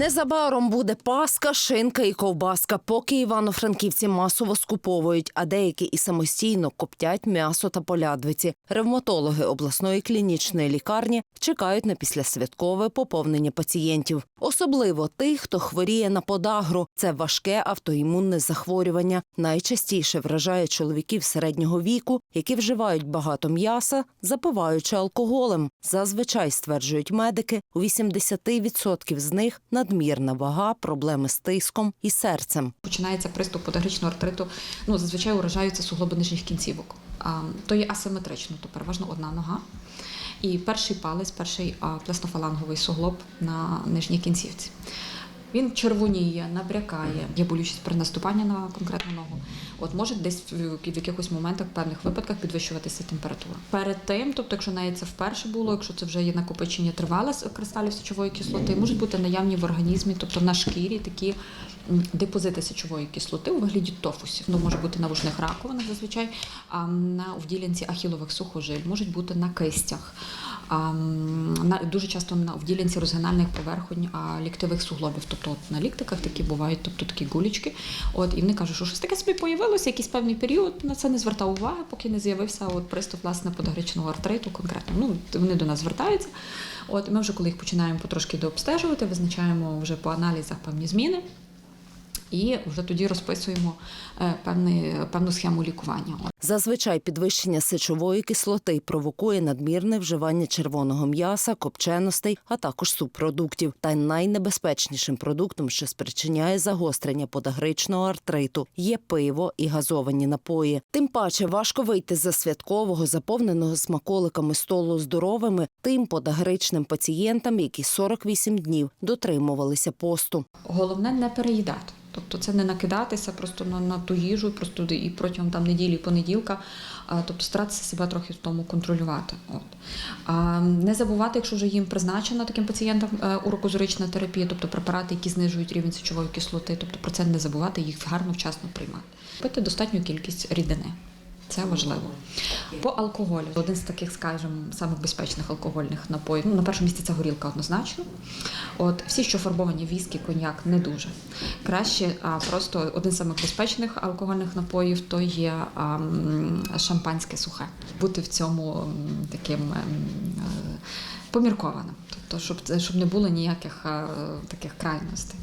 Незабаром буде паска, шинка і ковбаска, поки івано-франківці масово скуповують, а деякі і самостійно коптять м'ясо та полядвиці. Ревматологи обласної клінічної лікарні чекають на післясвяткове поповнення пацієнтів, особливо тих, хто хворіє на подагру. Це важке автоімунне захворювання. Найчастіше вражає чоловіків середнього віку, які вживають багато м'яса, запиваючи алкоголем. Зазвичай стверджують медики, у 80% з них надмірна вага, проблеми з тиском і серцем. Починається приступ подагрічного артриту. Ну зазвичай уражаються суглоби нижніх кінцівок. То є асиметрично, то переважно одна нога. І перший палець, перший плеснофаланговий суглоб на нижній кінцівці. Він червоніє, набрякає, є болючість при наступанні на конкретну ногу. От може десь в, якихось моментах, в певних випадках підвищуватися температура. Перед тим, тобто, якщо навіть це вперше було, якщо це вже є накопичення тривале кристалів сечової кислоти, можуть бути наявні в організмі, тобто на шкірі такі депозити сечової кислоти у вигляді тофусів. Ну, може бути на вушних раковинах зазвичай, а на в ділянці ахілових сухожиль, можуть бути на кистях. Дуже часто в ділянці розгинальних поверхонь ліктових суглобів, тобто от на ліктиках такі бувають, тобто такі гулічки. От і вони кажуть, що щось таке собі появилося, якийсь певний період на це не звертав уваги, поки не з'явився от приступ власне подагричного артриту конкретно. Ну вони до нас звертаються. От ми вже коли їх починаємо потрошки дообстежувати, визначаємо вже по аналізах певні зміни. І вже тоді розписуємо е, певний, певну схему лікування. Зазвичай підвищення сечової кислоти провокує надмірне вживання червоного м'яса, копченостей, а також субпродуктів. Та найнебезпечнішим продуктом, що спричиняє загострення подагричного артриту, є пиво і газовані напої. Тим паче важко вийти за святкового, заповненого смаколиками столу здоровими тим подагричним пацієнтам, які 48 днів дотримувалися посту. Головне не переїдати. Тобто це не накидатися просто на, на ту їжу, просто і протягом там неділі, понеділка, а, тобто старатися себе трохи в тому контролювати. От. А, не забувати, якщо вже їм призначена таким пацієнтам е, урокозорична терапія, тобто препарати, які знижують рівень сечової кислоти, тобто про це не забувати, їх гарно вчасно приймати. Пити достатню кількість рідини. Це важливо. По алкоголю один з таких, скажімо, самих безпечних алкогольних напоїв. Ну, на першому місці це горілка однозначно. От всі, що фарбовані віскі, коньяк, не дуже. Краще, а просто один з самих безпечних алкогольних напоїв то є а, шампанське сухе. Бути в цьому таким ем, е, поміркованим. Тобто, щоб щоб не було ніяких е, таких крайностей.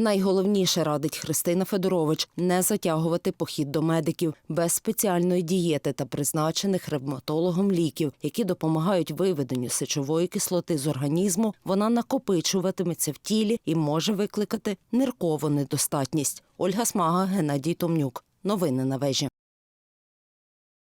Найголовніше радить Христина Федорович не затягувати похід до медиків без спеціальної дієти та призначених ревматологом ліків, які допомагають виведенню сечової кислоти з організму. Вона накопичуватиметься в тілі і може викликати ниркову недостатність. Ольга Смага, Геннадій Томнюк. Новини на вежі.